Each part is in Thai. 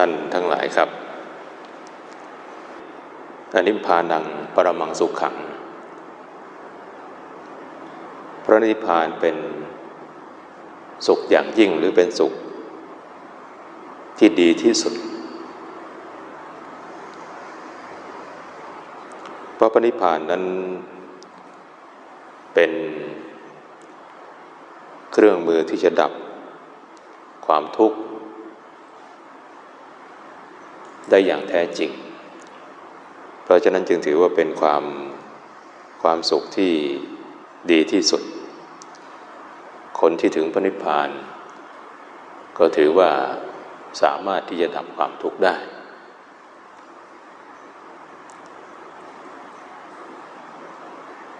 ท่านทั้งหลายครับอนิพพานังปรมังสุขขัง พระนิพพานเป็นสุขอย่างยิ่งหรือเป็นสุข ที่ดีที่สุดเพราะพระนิพพานนั้นเป็นเครื่องมือที่จะดับความทุกข์ ได้อย่างแท้จริง เพราะฉะนั้นจึงถือว่าเป็นความความสุขที่ดีที่สุด คนที่ถึงพระนิพพาน ก็ถือว่าสามารถที่จะดับความทุกข์ได้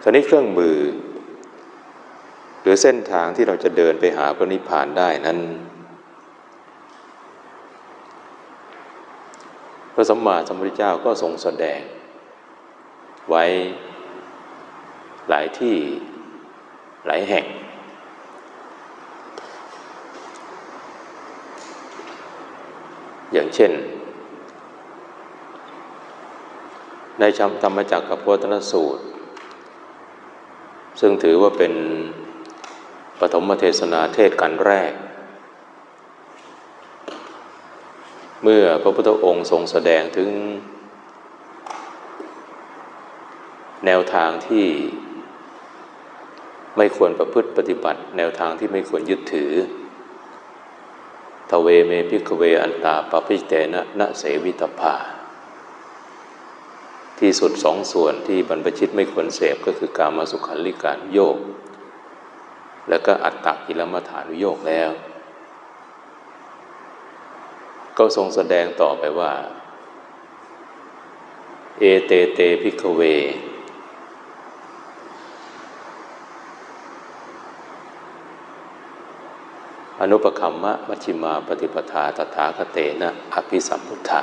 คราวนี้เครื่องมือ หรือเส้นทางที่เราจะเดินไปหาพระนิพพานได้นั้น ระสัมมาสัมพุทธเจ้าก็ทรงแสดง ไว้หลายที่หลายแห่ง อย่างเช่น ในชธรรมจักรกับพุทธสูตร ซึ่งถือว่าเป็นปฐมเทศนาเทศกันแรก เมื่อพระพุทธองค์ทรงแสดงถึง แนวทางที่ไม่ควรประพฤติปฏิบัติ แนวทางที่ไม่ควรยึดถือทเวเมพิกเวอันตาปปิเตนะนะเสวิตภา ที่สุดสองส่วนที่บรรพชิตไม่ควรเสพก็คือการมาสุขันลิการโยก และก็อัตตกิลมัฐานุโยกแล้ว ก็ทรงแสดงต่อไปว่า เอเตเตพิกเว อนุปคัมมะมัชิมาปฏิปทาตถาคเตนะอภิสัมพุทธา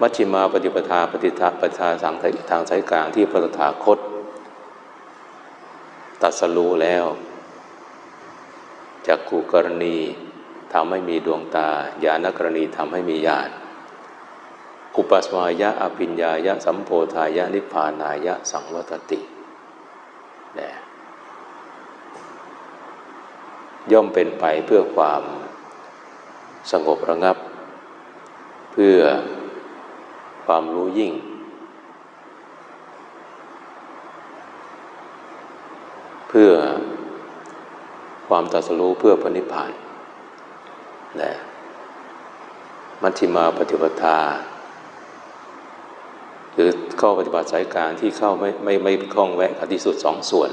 มัชิมาปฏิปทาปฏิทาปฏิทาทางทางสายกลางที่พระตถาคต ตัดสรู้แล้วจากขูกรณี ทำให้มีดวงตา ญาณกรณีทำให้มีญาณอุปสมายะอภิญญายะสัมโพธายะนิพพานายะสังวัตตินะย่อมเป็นไปเพื่อความสงบระงับ เพื่อความรู้ยิ่ง เพื่อความตัดสู้เพื่อพระนิพพาน นะมัชฌิมาปฏิปทา หรือข้อปฏิบัติสายกลางที่เข้าไม่ไม่ไม่คล้องแวะกับที่สุดสองส่วน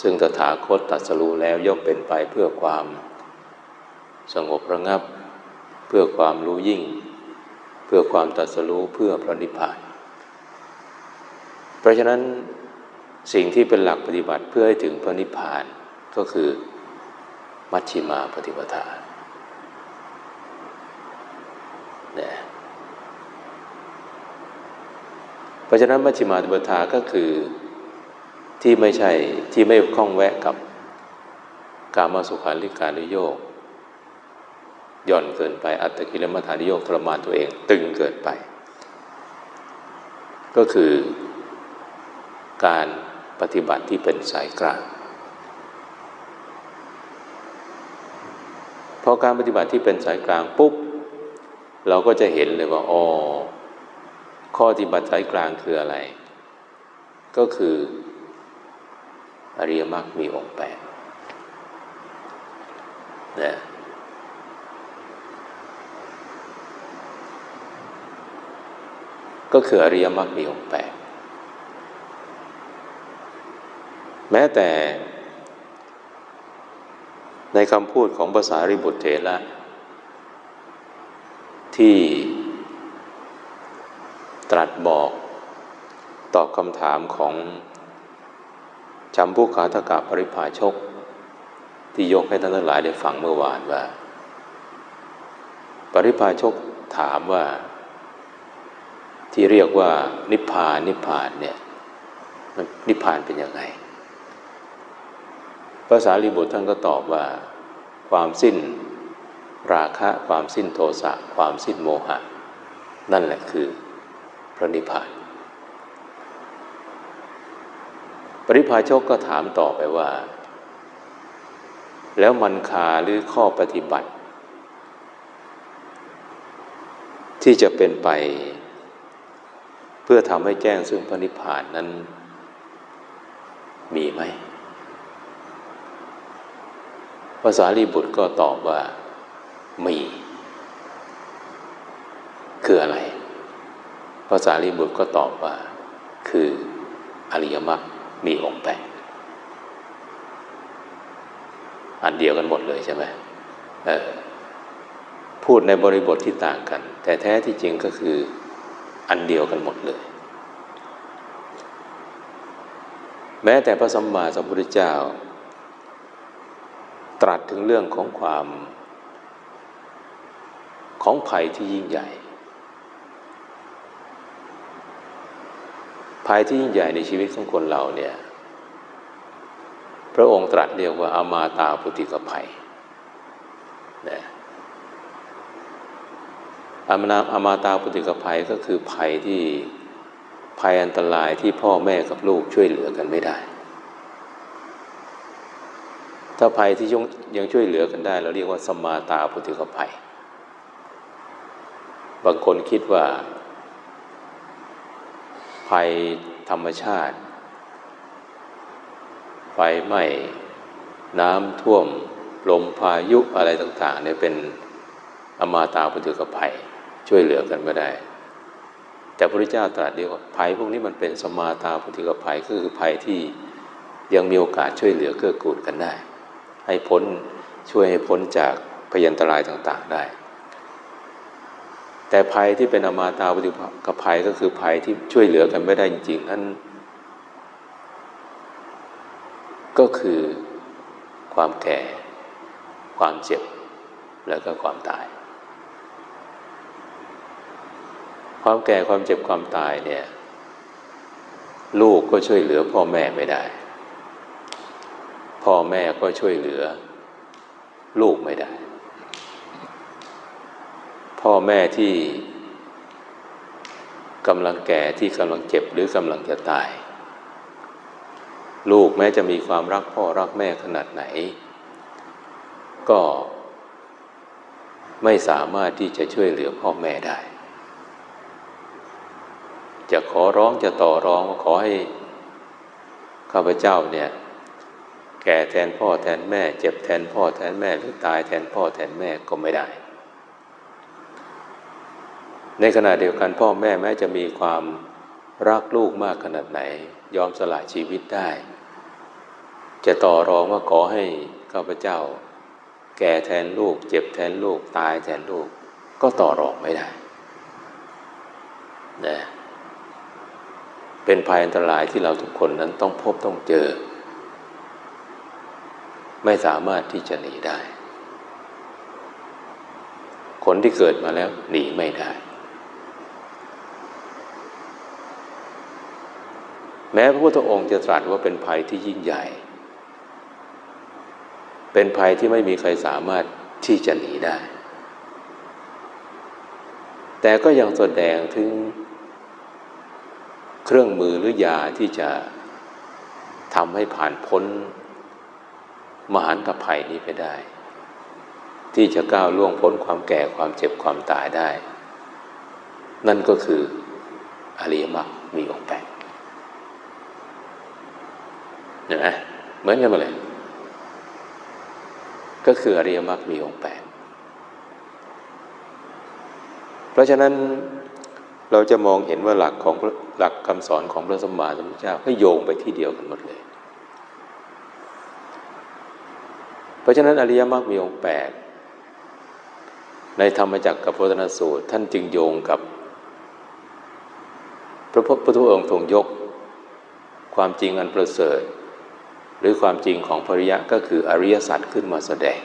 ซึ่งตถาคตตัดสรู้แล้วย่อมเป็นไปเพื่อความสงบระงับ เพื่อความรู้ยิ่ง เพื่อความตัดสรู้เพื่อพระนิพพาน เพราะฉะนั้นสิ่งที่เป็นหลักปฏิบัติเพื่อให้ถึงพระนิพพานก็คือมัชฌิมาปฏิปทานะเพ ราะฉะนั้นมัชฌิมาธิปทาก็คือที่ไม่ใช่ที่ไม่คล้องแวะกับการมาสุขาริการนิโยกย่อนเกินไป อัตตกิลมัฐานิโยกทรมานตัวเอง ตึงเกินไป ก็คือการปฏิบัติที่เป็นสายกลางพอการปฏิบัติที่เป็นสายกลางปุ๊บ เราก็จะเห็นเลยว่าอ๋อ ข้อที่บัตรสายกลางคืออะไร ก็คืออริยมรรคมีองค์แปดนะก็คืออริยมรรคมีองค์แปดแม้แต่ในคำพูดของภาษาริบุตรเถระที่ ตรัสบอกตอบคำถามของจำผู้ขาทกาปริภาชก ที่ยกให้ท่านทั้งหลายได้ฟังเมื่อวานว่า ปริภาชกถามว่า ที่เรียกว่านิพพานนิพพานเนี่ยนิพพานเป็นยังไงภาษาลีบุตรท่านก็ตอบว่า ความสิ้นราคะ ความสิ้นโทสะ ความสิ้นโมหะ นั่นแหละคือ พระนิพพาน ปริพาชกก็ถามต่อไปว่า แล้วมันคาหรือข้อปฏิบัติ ที่จะเป็นไป เพื่อทำให้แจ้งซึ่งพระนิพพานนั้น มีไหมภาษาลีบุตรก็ตอบว่ามี คืออะไร ภาษาลีบุตรก็ตอบว่า คืออริยมรรคมีองค์แปดอันเดียวกันหมดเลยใช่ไหมเออพูดในบริบทที่ต่างกัน แต่แท้ที่จริงก็คืออันเดียวกันหมดเลย แม้แต่พระสัมมาสัมพุทธเจ้า ตรัสถึงเรื่องของความ ของภัยที่ยิ่งใหญ่ ภัยที่ยิ่งใหญ่ในชีวิตของคนเราเนี่ย พระองค์ตรัสเรียกว่าอามาตาปุติกภัยนะอามาอามาตาปุติกภัยก็คือภัยที่ภัยอันตรายที่พ่อแม่กับลูกช่วยเหลือกันไม่ได้ ถ้าภัยที่ยังช่วยเหลือกันได้ เราเรียกว่าสมาตาปุติกภัย บางคนคิดว่า ภัยธรรมชาติ ไฟไหม้น้ำท่วม ลมพายุอะไรต่างๆเนี่ยเป็นอมาตาปุติกภัยช่วยเหลือกันไม่ได้ แต่พระพุทธเจ้าตรัสเรียว่าภัยพวกนี้มันเป็นสมาตาปุติกภัยคือภัยที่ยังมีโอกาสช่วยเหลือเกื้อกูลกันได้ ให้พ้นช่วยให้พ้นจากพยันตรายต่างๆได้ แต่ภัยที่เป็นอมาตาปุติกภัยก็คือภัยที่ช่วยเหลือกันไม่ได้จริงๆนั้นก็คือความแก่ ความเจ็บ แล้วก็ความตาย ความแก่ความเจ็บความตายเนี่ย ลูกก็ช่วยเหลือพ่อแม่ไม่ได้ พ่อแม่ก็ช่วยเหลือ ลูกไม่ได้ พ่อแม่ที่กำลังแก่ที่กำลังเจ็บหรือกำลังจะตาย ลูกแม้จะมีความรักพ่อรักแม่ขนาดไหน ก็ไม่สามารถที่จะช่วยเหลือพ่อแม่ได้ จะขอร้องจะต่อร้องว่าขอให้ ข้าพเจ้าเนี่ย แก่แทนพ่อแทนแม่ เจ็บแทนพ่อแทนแม่หรือตายแทนพ่อแทนแม่ก็ไม่ได้ ในขณะเดียวกันพ่อแม่แม้จะมีความรักลูกมากขนาดไหน ยอมสละชีวิตได้ จะต่อรองว่าขอให้ข้าพเจ้า แก่แทนลูก เจ็บแทนลูกตายแทนลูก ก็ต่อรองไม่ได้นะเป็นภัยอันตรายที่เราทุกคนนั้นต้องพบต้องเจอ ไม่สามารถที่จะหนีได้ คนที่เกิดมาแล้วหนีไม่ได้ แม้พระพุทธองค์จะตรัสว่าเป็นภัยที่ยิ่งใหญ่ เป็นภัยที่ไม่มีใครสามารถที่จะหนีได้ แต่ก็ยังแสดงถึงเครื่องมือหรือยาที่จะทำให้ผ่านพ้น มหันตภัยนี้ไปได้ ที่จะก้าวล่วงพ้นความแก่ความเจ็บความตายได้ นั่นก็คืออริยมรรคมีองค์แปด เห็นไหมเหมือนกันหมดเลย ก็คืออริยมรรคมีองค์แปดเพราะฉะนั้นเราจะมองเห็นว่าหลักของหลักคำสอนของพระสมมาสมพุทธเจ้าก็โยงไปที่เดียวกันหมดเลย เพราะฉะนั้นอริยมรรคมีองค์แปดในธรรมจักรกับพุทธนสูตร ท่านจึงโยงกับ พระพุทธองค์ทรงยก ความจริงอันประเสริฐ รือความจริงของภริยะก็คืออริยสัจขึ้นมาแสดง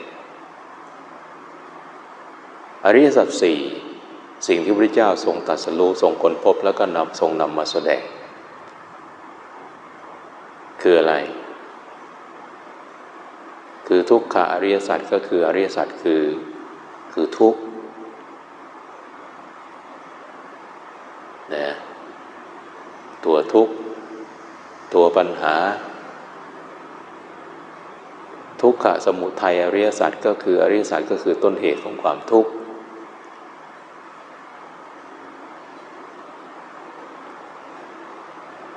อริยสัจสี่สิ่งที่พระเจ้าทรงตรัสรู้ทรงค้นพบแล้วก็นำทรงนำมาแสดง คืออะไร คือทุกขอริยสัจก็คืออริยสัจคือคือทุกข์นะตัวทุกข์ตัวปัญหา ทุกขะสมุทัยอริยสัจก็คืออริยสัจก็คือต้นเหตุของความทุกข์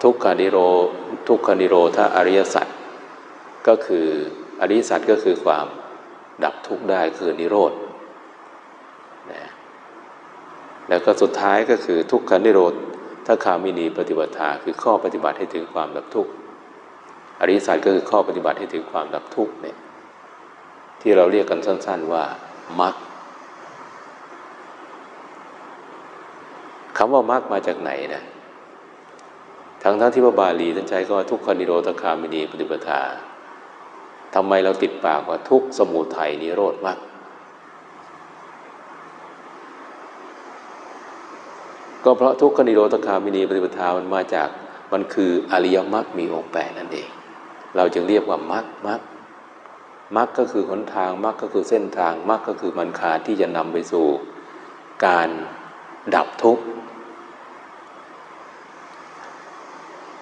ทุกขานิโรทุกขานิโรธาอริยสัจก็คืออริยสัจก็คือความดับทุกข์ได้คือนิโรธนะแล้วก็สุดท้ายก็คือทุกขานิโรธถ้าคามินีปฏิบัติาคือข้อปฏิบัติให้ถึงความดับทุกข์ อริยสัจก็คือข้อปฏิบัติให้ถึงความดับทุกข์เนี่ยที่เราเรียกกันสั้น ๆ ว่ามรรคคำว่ามรรคมาจากไหนนะทั้งทั้งที่พระบาลีท่านใช้ก็ทุกขนิโรธคามินีปฏิปทาทำไมเราติดปากว่าทุกสมุทัยนิโรธมรรคก็เพราะทุกขนิโรธคามินีปฏิปทามันมาจากมันคืออริยมรรคมีองค์แปดนั่นเอง เราจึงเรียกว่ามรรคมรรคมรรคก็คือหนทางมรรคก็คือเส้นทางมรรคก็คือมันคาที่จะนำไปสู่การดับทุกข์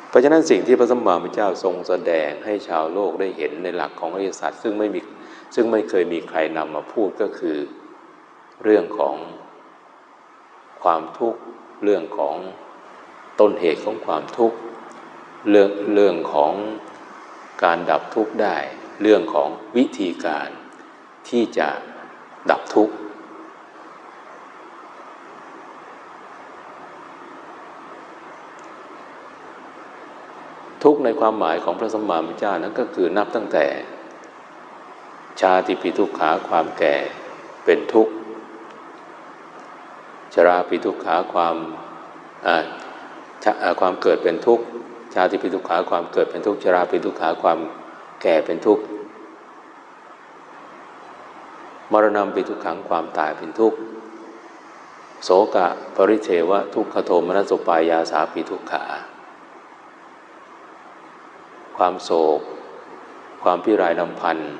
เพราะฉะนั้นสิ่งที่พระสัมมาสัมพุทธเจ้าทรงแสดงให้ชาวโลกได้เห็นในหลักของอริยสัจซึ่งไม่มีซึ่งไม่เคยมีใครนำมาพูดก็คือเรื่องของความทุกข์เรื่องของต้นเหตุของความทุกข์เรื่องเรื่องของ การดับทุกข์ได้ เรื่องของวิธีการที่จะดับทุกข์ทุกในความหมายของพระสมมามิเจ้านั้นก็คือนับตั้งแต่ ชาติปิทุกขาความแก่เป็นทุกข์ชราปิทุกขาความความเกิดเป็นทุกข์ ชาติเปิทุกขาความเกิดเป็นทุกข์ชราปิทุกขาความแก่เป็นทุกข์มรณะปิทุกขังความตายเป็นทุกข์โสกะปริเทวะทุกขโทมนัสปายาสาปิทุกขา ความโศก ความพิรายลำพันธ์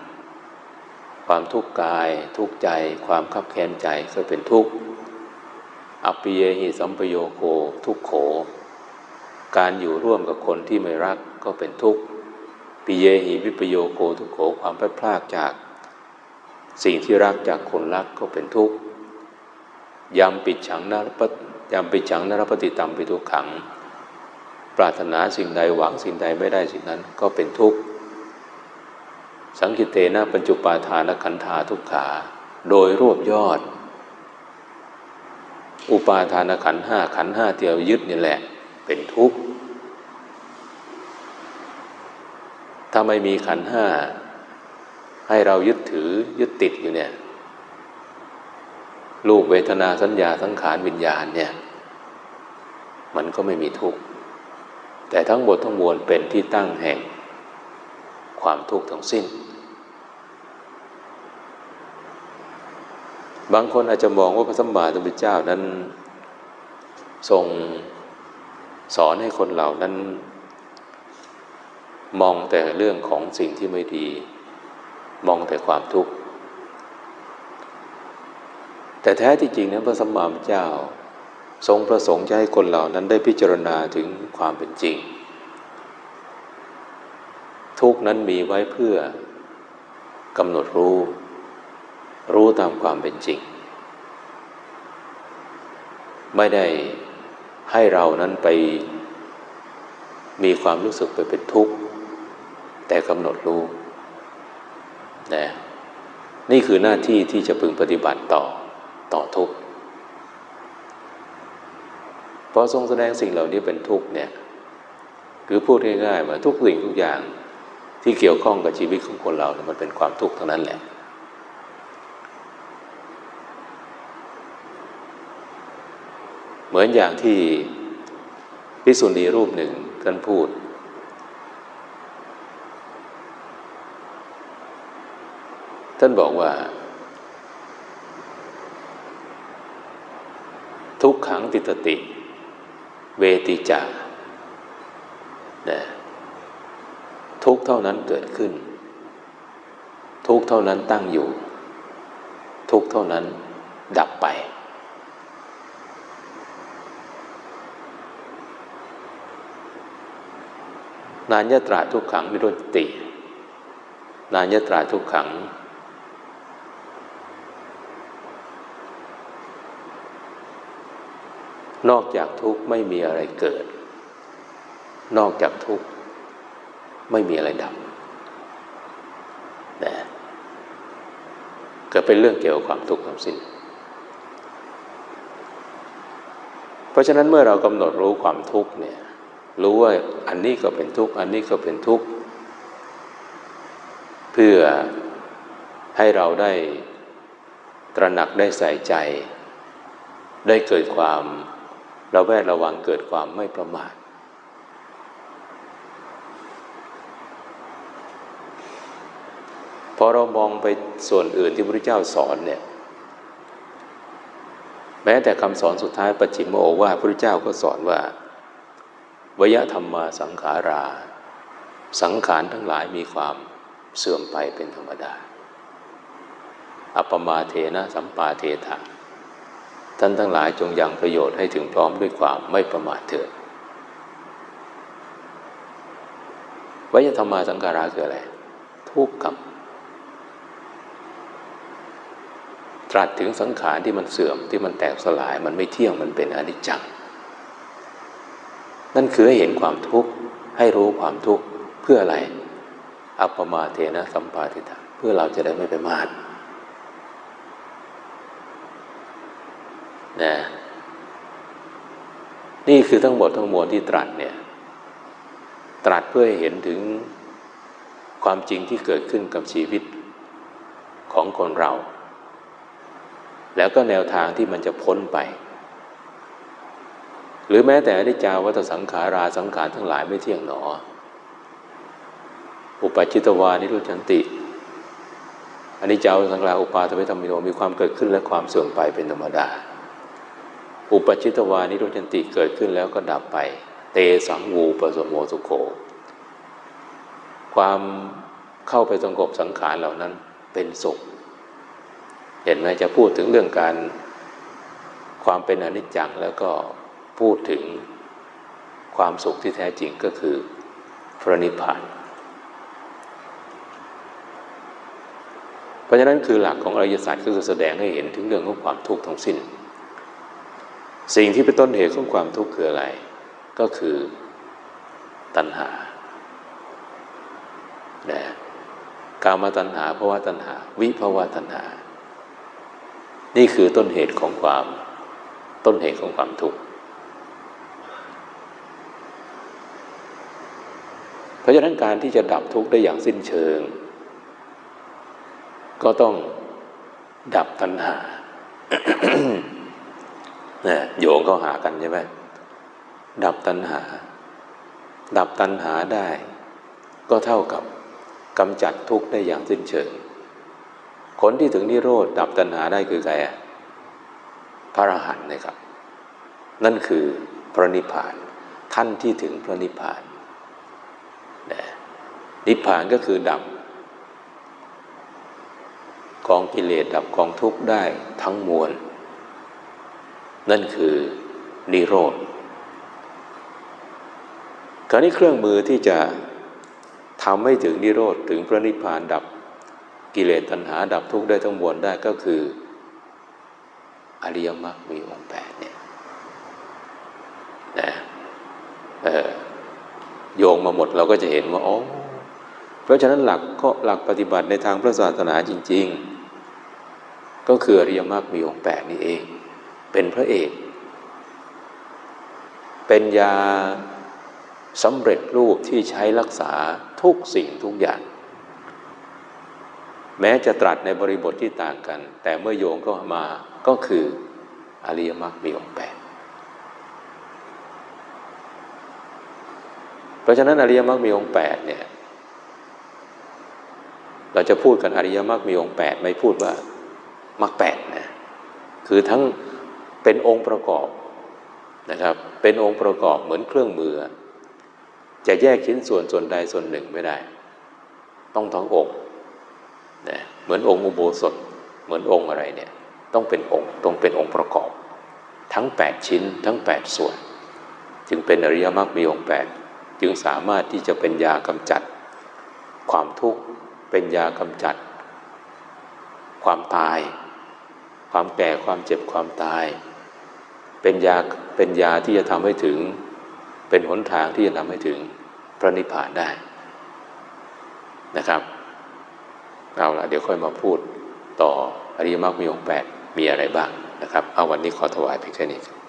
ความทุกข์กาย ทุกข์ใจ ความขับแค้นใจก็เป็นทุกข์อปิเยหิสัมปโยโคทุกโข การอยู่ร่วมกับคนที่ไม่รักก็เป็นทุกข์ปิเยหิวิปโยโคทุกโขความพลาดพลาดจาก สิ่งที่รักจากคนรักก็เป็นทุกข์ยำปิดฉังนรปยำปิดฉังนรปฏิตัมปิทุกขัง ปรารถนาสิ่งใดหวังสิ่งใดไม่ได้สิ่งนั้นก็เป็นทุกข์สังกิเตนะปัญจุปาทานขันธาทุกขา โดยรวบยอด อุปาทานขันห้าขันห้าเตียวยึดนี่แหละ เป็นทุกข์ ถ้าไม่มีขันห้า ให้เรายึดถือยึดติดอยู่เนี่ยรูปเวทนาสัญญาสังขารวิญญาณเนี่ยมันก็ไม่มีทุกข์ แต่ทั้งหมดทั้งมวลเป็นที่ตั้งแห่ง ความทุกข์ทั้งสิ้น บางคนอาจจะมองว่าพระสัมมาสัมพุทธเจ้านั้น ทรง สอนให้คนเหล่านั้น มองแต่เรื่องของสิ่งที่ไม่ดี มองแต่ความทุกข์ แต่แท้ที่จริงนั้นพระสัมมาสัมพุทธเจ้า ทรงประสงค์จะให้คนเหล่านั้นได้พิจารณาถึงความเป็นจริง ทุกนั้นมีไว้เพื่อกำหนดรู้ รู้ตามความเป็นจริง ไม่ได้ ให้เรานั้นไปมีความรู้สึกไปเป็นทุกข์ แต่กำหนดรู้นะนี่คือหน้าที่ที่จะพึงปฏิบัติต่อต่อทุกข์พอทรงแสดงสิ่งเหล่านี้เป็นทุกข์เนี่ยคือพูดง่ายๆว่าทุกสิ่งทุกอย่างที่เกี่ยวข้องกับชีวิตของคนเราเนี่ยมันเป็นความทุกข์ทั้งนั้นแหละ เห มือนอย่างที่พิสุนีรูปหนึ่งท่านพูด ท่านบอกว่า ทุกขังติตติ เวติจานะทุกเท่านั้นเกิดขึ้น ทุกเท่านั้นตั้งอยู่ ทุกเท่านั้นดับไป นานยตราทุกขังนิโรติ นานยตราทุกขัง นอกจากทุกข์ไม่มีอะไรเกิด นอกจากทุกข์ไม่มีอะไรดับนะก็เป็นเรื่องเกี่ยวกับความทุกข์ทั้งสิ้น เพราะฉะนั้นเมื่อเรากำหนดรู้ความทุกข์เนี่ย รู้ว่าอันนี้ก็เป็นทุกข์ อันนี้ก็เป็นทุกข์ เพื่อให้เราได้ตระหนักได้ใส่ใจ ได้เกิดความระแวดระวังเกิดความไม่ประมาทพอเรามองไปส่วนอื่นที่พระพุทธเจ้าสอนเนี่ยแม้แต่คำสอนสุดท้ายปัจฉิมโอวาพระพุทธเจ้าก็สอนว่า วยธรรมมาสังขารา สังขารทั้งหลายมีความเสื่อมไปเป็นธรรมดา อัปมาเทนะสัมปาเทถะท่านทั้งหลายจงยังประโยชน์ให้ถึงพร้อมด้วยความไม่ประมาทเถิดวยธรรมมาสังขาราคืออะไร ทุกข์กับ ตรัสถึงสังขารที่มันเสื่อมที่มันแตกสลายมันไม่เที่ยงมันเป็นอนิจจัง นั่นคือให้เห็นความทุกข์ให้รู้ความทุกข์เพื่ออะไร อัปมาเทนะสัมปาทิฏฐเพื่อเราจะได้ไม่ไปมาดนะนี่คือทั้งหมดทั้งมวลที่ตรัสเนี่ย ตรัสเพื่อให้เห็นถึงความจริงที่เกิดขึ้นกับชีวิตของคนเรา แล้วก็แนวทางที่มันจะพ้นไป หรือแม้แต่อนิจจาวัตสังขาราสังขารทั้งหลายไม่เที่ยงหนอ อุปจิตวานิรุชันติอนิจจาวัตสังขาราอุปาทเวธรรมิโนมีความเกิดขึ้นและความเสื่อมไปเป็นธรรมดา อุปจิตวานิโรจันติเกิดขึ้นแล้วก็ดับไป เตสังวูปสมโมสุโขความเข้าไปสงบสังขารเหล่านั้นเป็นสุข เห็นไหมจะพูดถึงเรื่องการความเป็นอนิจจังแล้วก็ พูดถึงความสุขที่แท้จริงก็คือพระนิพพาน เพราะฉะนั้นคือหลักของอริยสัจก็คือแสดงให้เห็นถึงเรื่องของความทุกข์ทั้งสิ้น สิ่งที่เป็นต้นเหตุของความทุกข์คืออะไร ก็คือตัณหานะกามาตัณหาภาวะตัณหา วิภาวะตัณหา นี่คือต้นเหตุของความต้นเหตุของความทุกข์ เพ ราะฉะนั้นการที่จะดับทุกข์ได้อย่างสิ้นเชิง ก็ต้องดับตัณหาเนี่ยโยงเข้าหากันใช่ไหมดับตัณหา ดับตัณหาได้ ก็เท่ากับกำจัดทุกข์ได้อย่างสิ้นเชิง คนที่ถึงนิโรธดับตัณหาได้คือใครพระอรหันต์นะครับ นั่นคือพระนิพพาน ท่านที่ถึงพระนิพพาน นิพพานก็คือดับ กองกิเลสดับกองทุกข์ได้ทั้งมวล นั่นคือนิโรธการนี้เครื่องมือที่จะทำให้ถึงนิโรธถึงพระนิพพานดับกิเลสตัณหาดับทุกข์ได้ทั้งมวลได้ก็คือ อริยมรรคมีองค์แปดเนี่ยนะเออ โยงมาหมดเราก็จะเห็นว่าอ๋อเพราะฉะนั้นหลักก็หลักปฏิบัติในทางพระศาสนาจริง ๆ ก็คืออริยมรรคมีองค์แปดนี่เอง เป็นพระเอก เป็นยาสำเร็จรูปที่ใช้รักษาทุกสิ่งทุกอย่าง แม้จะตรัสในบริบทที่ต่างกัน แต่เมื่อโยงก็มาก็คืออริยมรรคมีองค์แปดเพ ราะฉะนั้นอริยมรรคมีองค์แปดเนี่ยเราจะพูดกันอริยมรรคมีองค์แปดไม่พูดว่ามรรคแปดนะคือทั้งเป็นองค์ประกอบนะครับ เป็นองค์ประกอบเหมือนเครื่องมือ จะแยกชิ้นส่วนส่วนใดส่วนหนึ่งไม่ได้ ต้องทั้งองค์นะเหมือนองค์อุโบสถเหมือนองค์อะไรเนี่ย ต้องเป็นองค์ต้องเป็นองค์ประกอบ ทั้ง 8 ชิ้น ทั้ง 8 ส่วน จึงเป็นอริยมรรคมีองค์8 จึงสามารถที่จะเป็นยากำจัด ความทุกข์เป็นยากำจัด ความตาย ความแก่ความเจ็บความตาย เป็นยาเป็นยาที่จะทำให้ถึง เป็นหนทางที่จะทำให้ถึงพระนิพพานได้นะครับเอาละเดี๋ยวค่อยมาพูดต่ออริยมรรคมีองค์แปดมีอะไรบ้างนะครับ เอาวันนี้ขอถวายเพียงแค่นี้ครับ